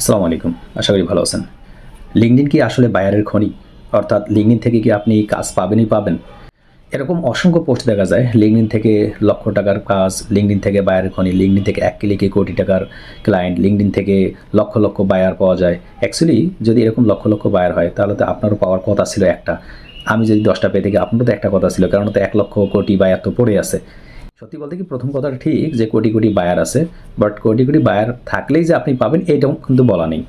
আসসালামু আলাইকুম, আশা করি ভালো আছেন। লিঙ্কডিন কি আসলে বায়ারের খনি? অর্থাৎ লিঙ্কডিন থেকে কি আপনি কাজ পাবেনই পাবেন? এরকম অসংখ্য পোস্ট দেখা যায় লিঙ্কডিন থেকে লক্ষ টাকার কাজ লিঙ্কডিন থেকে বায়ারের খনি লিঙ্কডিন থেকে এক ক্লিকে কোটি টাকার ক্লায়েন্ট লিঙ্কডিন থেকে লক্ষ লক্ষ বায়ার পাওয়া যায়। অ্যাকচুয়ালি যদি এরকম লক্ষ লক্ষ বায়ার হয়, তাহলে তো আপনারও পাওয়ার কথা ছিল একটা। আমি যদি দশটা পেয়ে থাকি, আপনারও তো একটা কথা ছিল, কারণ তো এক লক্ষ কোটি বায়ার তো পড়ে আছে। সত্যি বলতে কি প্রথম কথাটা ঠিক যে কোটি কোটি বায়ার আছে বাট কোটি কোটি বায়ার থাকলেই যে আপনি পাবেন এটাও কিন্তু বলা নেই।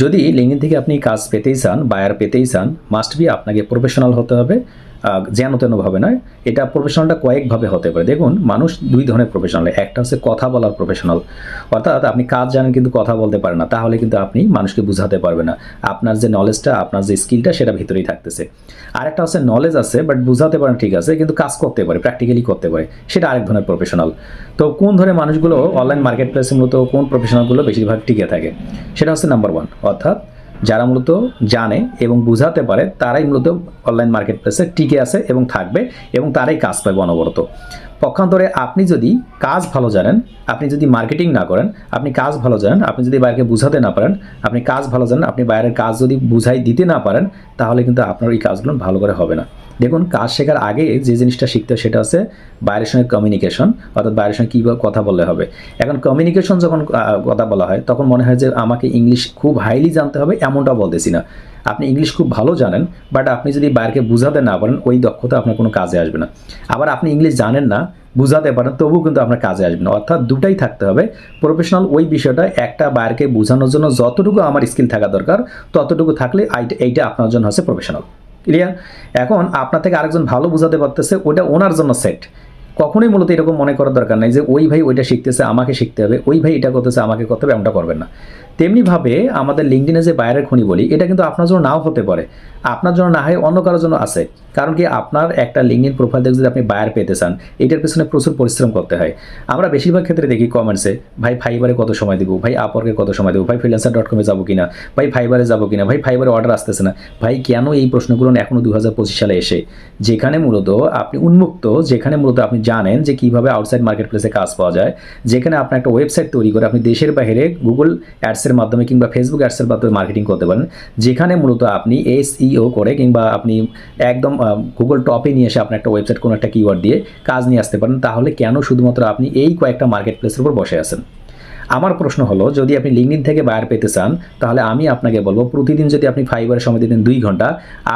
যদি লিঙ্কডিন থেকে আপনি কাজ পেতেই চান বায়ার পেতেই চান মাস্ট বি আপনাকে প্রফেশনাল হতে হবে। যেন তেনভাবে নয়, এটা প্রফেশনালটা কয়েকভাবে হতে পারে। দেখুন, মানুষ দুই ধরনের প্রফেশনাল একটা হচ্ছে কথা বলার প্রফেশনাল অর্থাৎ আপনি কাজ জানেন কিন্তু কথা বলতে পারেন না, তাহলে কিন্তু আপনি মানুষকে বুঝাতে পারবেন না। আপনার যে নলেজটা আপনার যে স্কিলটা সেটা ভিতরেই থাকতেছে। আরেকটা হচ্ছে নলেজ আছে বাট বুঝাতে পারেন ঠিক আছে, কিন্তু কাজ করতে পারে প্র্যাকটিক্যালি করতে পারে। সেটা আরেক ধরনের প্রফেশনাল তো কোন ধরনের মানুষগুলো অনলাইন মার্কেট প্লেসে মূলত কোন প্রফেশনালগুলো বেশিরভাগ টিকে থাকে? সেটা হচ্ছে নাম্বার ওয়ান অর্থাৎ যারা মূলত জানে এবং বুঝাতে পারে, তারাই মূলত অনলাইন মার্কেট প্লেসে টিকে আছে এবং থাকবে এবং তারাই কাজ পাবে অনবরত। পক্ষান্তরে আপনি যদি কাজ ভালো জানেন, আপনি যদি মার্কেটিং না করেন, আপনি কাজ ভালো জানেন, আপনি যদি বাইরেকে বুঝাতে না পারেন, আপনি কাজ ভালো জানেন, আপনি বাইরের কাজ যদি বুঝাই দিতে না পারেন, তাহলে কিন্তু আপনার এই কাজগুলো ভালো করে হবে না। দেখুন, কাজ শেখার আগে যে জিনিসটা শিখতে সেটা হচ্ছে বাইরের সঙ্গে কমিউনিকেশন অর্থাৎ বাইরের সঙ্গে কীভাবে কথা বললে হবে। এখন কমিউনিকেশন যখন কথা বলা হয়, তখন মনে হয় যে আমাকে ইংলিশ খুব হাইলি জানতে হবে, এমনটা বলতেছি না। আপনি ইংলিশ খুব ভালো জানেন বাট আপনি যদি বাইরকে বুঝাতে না পারেন, ওই দক্ষতা আপনার কোনো কাজে আসবে না। আবার আপনি ইংলিশ জানেন না, বুঝাতে পারেন, তবুও কিন্তু আপনার কাজে আসবে না। অর্থাৎ দুটাই থাকতে হবে। প্রফেশনাল ওই বিষয়টা, একটা বাইরকে বোঝানোর জন্য যতটুকু আমার স্কিল থাকা দরকার, ততটুকু থাকলে এইটা আপনার জন্য হচ্ছে প্রফেশনাল ক্লিয়ার এখন আপনার থেকে আরেকজন ভালো বোঝাতে পারতেছে ওটা ওনার জন্য সেট কখনোই মূলত এরকম মনে করার দরকার নাই যে ওই ভাই ওইটা শিখতেছে, আমাকে শিখতে হবে, ওই ভাই এটা করতেছে, আমাকে করতে হবে, এমনটা করবেন না। তেমনিভাবে আমাদের লিঙ্কডিনে যে বাইরের খনি বলি, এটা কিন্তু আপনার জন্য নাও হতে পারে। আপনার জন্য না হয় অন্য কারোর জন্য আছে। কারণ কি আপনার একটা লিঙ্কডিন প্রোফাইল দেখে যদি আপনি বায়ার পেতে চান, এটার পেছনে প্রচুর পরিশ্রম করতে হয়। আমরা বেশিরভাগ ক্ষেত্রে দেখি কমেন্টসে ভাই ফাইবারে কত সময় দেবো? ভাই আপরকে কত সময় দেবো? ভাই ফ্রিল্যান্সার ডট কমে যাব কিনা? ভাই ফাইবারে যাব কিনা? ভাই ফাইবারে অর্ডার আসতেছে না? ভাই, কেন এই প্রশ্নগুলো এখনও দু হাজার পঁচিশ সালে এসে? যেখানে মূলত আপনি উন্মুক্ত, যেখানে মূলত আপনি জানেন যে কীভাবে আউটসাইড মার্কেট প্লেসে কাজ পাওয়া যায়। যেখানে আপনি একটা ওয়েবসাইট তৈরি করে আপনি দেশের বাইরে গুগল অ্যাডসের মাধ্যমে কিংবা ফেসবুক অ্যাডসের মাধ্যমে মার্কেটিং করতে পারেন। যেখানে মূলত আপনি এসইও করে কিংবা আপনি একদম গুগল টপে নিয়ে এসে আপনার একটা ওয়েবসাইট কোনো একটা কিওয়ার্ড দিয়ে কাজ নিয়ে আসতে পারেন, তাহলে কেন শুধুমাত্র আপনি এই কয়েকটা মার্কেট প্লেসের উপর বসে আছেন? আমার প্রশ্ন হলো, যদি আপনি লিঙ্কডিন থেকে বায়ার পেতে চান, তাহলে আমি আপনাকে বলব, প্রতিদিন যদি আপনি ফাইবারের সময় দিতেন দুই ঘণ্টা,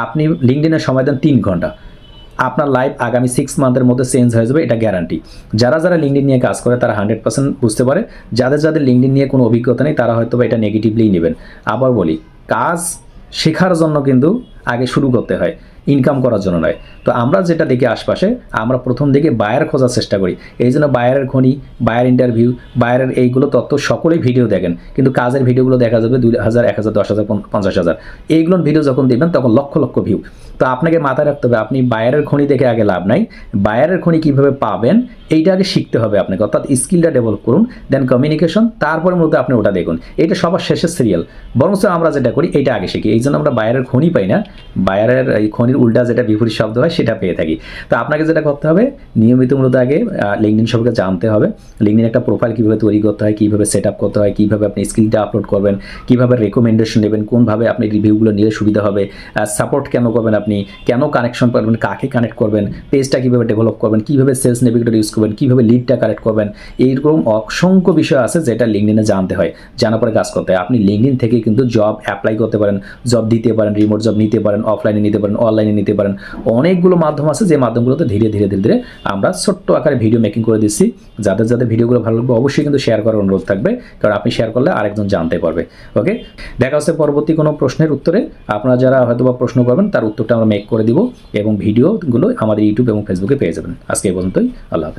আপনি লিঙ্কডিনের সময় দেন তিন ঘণ্টা। আপনার লাইফ আগামী সিক্স মান্থের মধ্যে চেঞ্জ হয়ে যাবে, এটা গ্যারান্টি যারা যারা লিঙ্কডিন নিয়ে কাজ করে, তারা হান্ড্রেড পার্সেন্ট বুঝতে পারে। যাদের যাদের লিঙ্কডিন নিয়ে কোনো অভিজ্ঞতা নেই, তারা হয়তো এটা নেগেটিভলি নেবেন। আবার বলি, কাজ শেখার জন্য কিন্তু আগে শুরু করতে হয় ইনকাম করার জন্য নয়। তো আমরা যেটা দেখি আশপাশে, আমরা প্রথম দিকে বায়ার খোঁজার চেষ্টা করি। এই জন্য বায়ারের খনি বায়ার ইন্টারভিউ বায়ারের এইগুলো তত্ত্ব সকলেই ভিডিও দেখেন। কিন্তু কাজের ভিডিওগুলো দেখা যাবে দুই হাজার, এক হাজার, দশ হাজার পঞ্চাশ হাজার। এইগুলোর ভিডিও যখন দেখবেন, তখন লক্ষ লক্ষ ভিউ তো আপনাকে মাথায় রাখতে হবে, আপনি বায়ারের খনি দেখে আগে লাভ নাই। বায়ারের খনি কীভাবে পাবেন এইটা আগে শিখতে হবে আপনাকে। অর্থাৎ স্কিলটা ডেভেলপ করুন দেন কমিউনিকেশন তারপরে মূলত আপনি ওটা দেখুন। এটা সবার শেষের সিরিয়াল বরঞ্চ আমরা যেটা করি, এটা আগে শিখি। এই জন্য আমরা বায়ারের খনি পাই না। বায়ারের এই খনির উল্টা যেটা বিপরীত শব্দ হয়, সেটা পেয়ে থাকি। তো আপনাকে যেটা করতে হবে, নিয়মিত মূলত আগে লিঙ্কডিন সম্পর্কে জানতে হবে। লিঙ্কডিন একটা প্রোফাইল কীভাবে তৈরি করতে হয়, কীভাবে সেট আপ করতে হয়, কীভাবে আপনি স্কিলটা আপলোড করবেন, কীভাবে রেকমেন্ডেশন নেবেন, কোনভাবে আপনি রিভিউগুলো নিলে সুবিধা হবে সাপোর্ট কেন করবেন আপনি, কেন কানেকশন করবেন, কাকে কানেক্ট করবেন পেজটা কীভাবে ডেভেলপ করবেন, কীভাবে সেলস নেভিগেটর ইউজ করবেন, কীভাবে লিডটা কানেক্ট করবেন, এইরকম অসংখ্য বিষয় আছে যেটা লিঙ্কডিনে জানতে হয়, জানার পরে কাজ করতে হয়। আপনি লিঙ্কডিন থেকে কিন্তু জব অ্যাপ্লাই করতে পারেন জব দিতে পারেন রিমোট জব নিতে পারেন অফলাইনে নিতে পারেন অনলাইনে নিতে পারেন। অনেকগুলো মাধ্যম আছে যে মাধ্যমগুলোতে ধীরে ধীরে ধীরে ধীরে আমরা ছোট্ট আকারে ভিডিও মেকিং করে দিচ্ছি। যাদের যাদের ভিডিওগুলো ভালো লাগবে অবশ্যই কিন্তু শেয়ার করার অনুরোধ থাকবে, কারণ আপনি শেয়ার করলে আরেকজন জানতে পারবে। ওকে দেখা হচ্ছে পরবর্তী কোনো প্রশ্নের উত্তরে। আপনারা যারা হয়তো বা প্রশ্ন করবেন, তার উত্তরটা আমরা মেক করে দিব এবং ভিডিওগুলো আমাদের ইউটিউব এবং ফেসবুকে পেয়ে যাবেন। আজকে এই পর্যন্তই, আল্লাহ